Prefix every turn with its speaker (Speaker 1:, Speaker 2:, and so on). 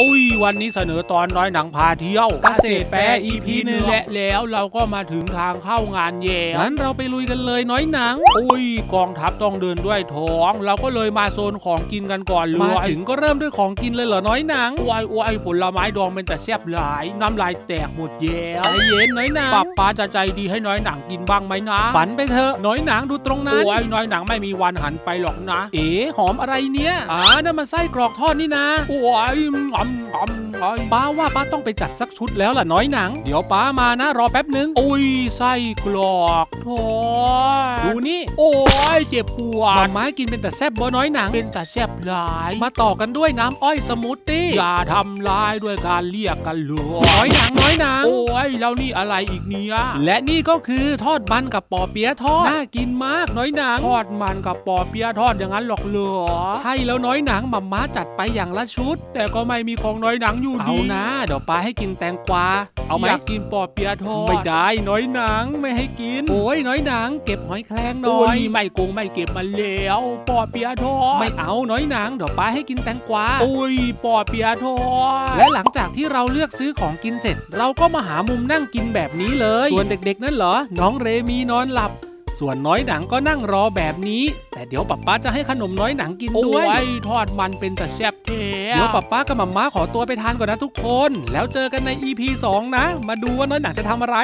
Speaker 1: โอ้ยวันนี้เสนอตอนน้อยหนังพาเที่ยวเกษตรแฟร์ EP หนึ่งและแล้วเราก็มาถึงทางเข้างานแย่งั้นเราไปลุยกันเลยน้อยหนังโอ้ยกองทัพต้องเดินด้วยท้อง เราก็เลยมาโซนของกินกันก่อนเลยมาถึงก็เริ่มด้วยของกินเลยเหรอน้อยหนังโอ้ยโอ้ยผลไม้ดองเป็นแต่แซ่บหลาย น้ำลายแตกหมดแย่ใจเย็นน้อยหนังป้าป้าจะใจดีให้น้อยหนังกินบ้างไหมนะฝันไปเถอะน้อยหนังดูตรงนั้นโอ้ยน้อยหนังไม่มีวันหันไปหรอกนะ เอ๋หอมอะไรเนี่ยอ่านั่นมันไส้กรอกทอดนี่นะโอ้ยงอมงอมงอมป้าว่าป้าต้องไปจัดสักชุดแล้วล่ะน้อยหนัง เดี๋ยวป้ามานะรอแป๊บนึงโอ้ยไส้กรอกทอดดูนี่ โอ้ยเจ็บปวดมาไม้กินเป็นแต่แซบบ่น้อยหนัง เป็นแต่แซบหลาย มาต่อกันด้วยน้ำอ้อยสมูทตี้อย่าทำลายด้วยการเรียกกันเลยน้อยหนังน้อยหนัง โอ้ยแล้วนี่อะไรอีกเนี่ยและนี่ก็คือทอดมันกับปอเปี๊ยะทอดน่ากินมากน้อยหนังทอดมันกับปอเปี๊ยะทอดอย่างนั้นหรอกเหรอใช่แล้วน้อยหนังหม่าม้าจัดไปอย่างละชุด แต่ก็ไม่มีของน้อยหนังอยู่ดี เอานะเดี๋ยวป้าให้กินแตงกวา เอาไหมอยากกินปอเปี๊ยะทอด ไม่ได้น้อยหนังไม่ให้กิน โอ้ยน้อยหนัง เก็บหอยแครงหน่อยไม่โกงไม่เก็บมาแล้วปอเปี๊ยะทอด ไม่เอาน้อยหนังเดี๋ยวป้าให้กินแตงกวา โอ้ยปอเปี๊ยะทอด และหลังจากที่เราเลือกซื้อของกินเสร็จ เราก็มาหามุมนั่งกินแบบนี้เลย ส่วนเด็กๆนั่นเหรอ น้องเรมีนอนหลับ ส่วนน้อยหนังก็นั่งรอแบบนี้ แต่เดี๋ยวป๊าป๊าจะให้ขนมน้อยหนังกินด้วยโอ้ยทอดมันเป็นแต่แซ่บเทเดี๋ยวป๊าป๊ากับมัมม้าขอตัวไปทานก่อนนะทุกคน แล้วเจอกันใน EP 2 นะ มาดูว่าน้อยหนังจะทำอะไร